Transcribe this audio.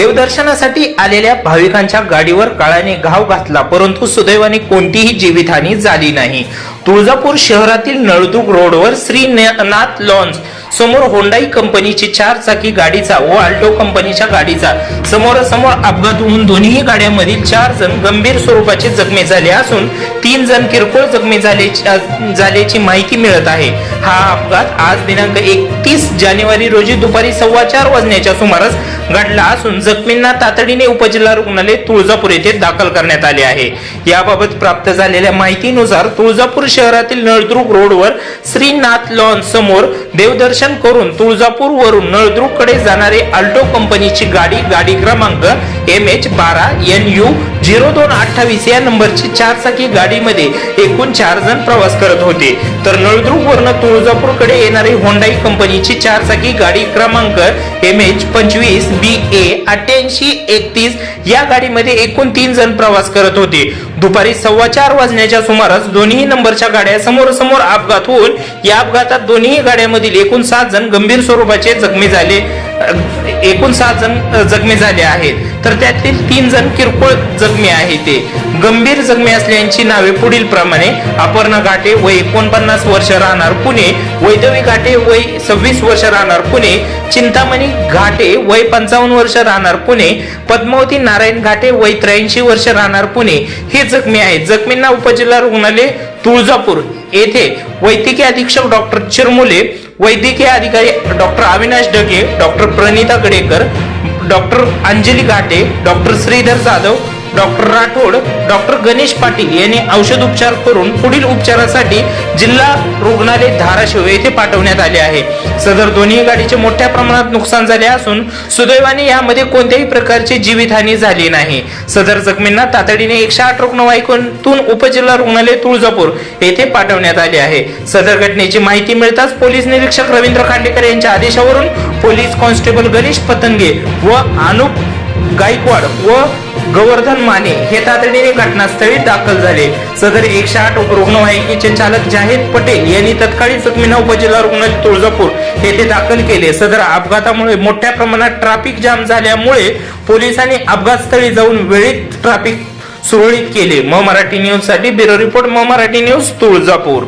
देवदर्शनासाठी आलेल्या भाविकांच्या गाडीवर काळाने घाव घातला परंतु सुदैवाने कोणतीही जीवितहानी झाली नाही. तुळजापूर शहरातील नळदुर्ग रोडवर श्री नाथ लॉन्स समोर होंडाई कंपनीची चार चाकी गाडीचा व आल्टो कंपनीच्या गाडीचा. समोरासमोर अपघात होऊन दोन्ही गाड्यांमधील चार जण गंभीर स्वरूपाचे जखमी झाले असून तीन जण किरकोळ जखमी झाल्याची झाल्याची माहिती मिळत आहे. हा अपघात आज दिनांक एकतीस जानेवारी रोजी दुपारी सव्वा चार वाजण्याच्या सुमारास घडला असून जखमींना तातडीने उपजिल्हा रुग्णालय तुळजापूर येथे दाखल करण्यात आले आहे. याबाबत प्राप्त झालेल्या माहितीनुसार तुळजापूर शहरातील नळदुर्ग रोडवर श्रीनाथ लॉन समोर देवदर्शन करून तुळजापूर वरून नळदुर्गकडे जाणारी अल्टो कंपनीची गाडी गाडी क्रमांक एम एच बारा एन यू झिरो दोन अठ्ठावीस या नंबरची चारचाकी गाडीमध्ये एकूण चार जण प्रवास करत होते. तर नळदुर्ग वरून येणारी होंडाई कंपनीची चारचाकी गाडी क्रमांक एम एच पंचवीस बी ए अठ्ठ्याऐंशी एकतीस या गाडीमध्ये एकूण तीन जण प्रवास करत होते. दुपारी सव्वा चार वाजण्याच्या सुमारास दोन्ही नंबरच्या गाड्या समोर समोर अपघात होऊन या अपघातात दोन्ही गाड्यांमधील एकूण सात जण गंभीर स्वरूपाचे जखमी झाले एकूण सात जण जखमी झाले आहेत. तर त्यातील तीन जण किरकोळ जखमी आहे ते. गंभीर जखमी असल्याची नावे पुढील प्रमाणे अपर्णा घाटे वय एकोणपन्नास वर्ष राहणार पुणे वैदवी घाटे वय सव्वीस वर्ष राहणार पुणे चिंतामणी घाटे वय पंचावन्न वर्ष राहणार पुणे पद्मावती नारायण घाटे वय त्र्याऐंशी वर्ष राहणार पुणे. हे जखमी आहेत. जखमींना उपजिल्हा रुग्णालय तुळजापूर येथे वैद्यकीय अधीक्षक डॉक्टर चिरमुले वैद्यकीय अधिकारी doctor Avinash Dage doctor Pranita Gadekar doctor Anjali Ghate doctor Shridhar Jadhav doctor Rathod doctor Ganesh Patil यांनी औषध उपचार करून पुढील उपचारासाठी जिल्हा रुग्णालय धाराशिव येथे पाठवण्यात आले आहे. सदर दोन्ही गाडीचे मोठ्या प्रमाणात नुकसान झाले असून सुदैवाने यामध्ये कोणत्याही प्रकारची जीवितहानी झाली नाही. सदर जखमींना तातडीने एकशे आठ रुग्णवाहिकेतून उपजिल्हा रुग्णालय तुळजापूर येथे पाठवण्यात आले आहे. सदर घटनेची माहिती मिळताच पोलीस निरीक्षक रवींद्र खांडेकर यांच्या आदेशावरून पोलीस कॉन्स्टेबल गणेश पतंगे व अनुप गायकवाड व गोवर्धन माने हे तातडीने घटनास्थळी दाखल झाले. सदर एकशे आठ रुग्णवाहिकेचे चालक जाहीर पटेल यांनी तत्काळी जखमींना उपजिल्हा रुग्णालय तुळजापूर येथे दाखल केले. सदर अपघातामुळे मोठ्या प्रमाणात ट्रॅफिक जाम झाल्यामुळे पोलिसांनी अपघातस्थळी जाऊन वेळीत ट्रॅफिक सुरळीत केले. म मराठी न्यूजसाठी bureau report M Marathi news Tuljapur.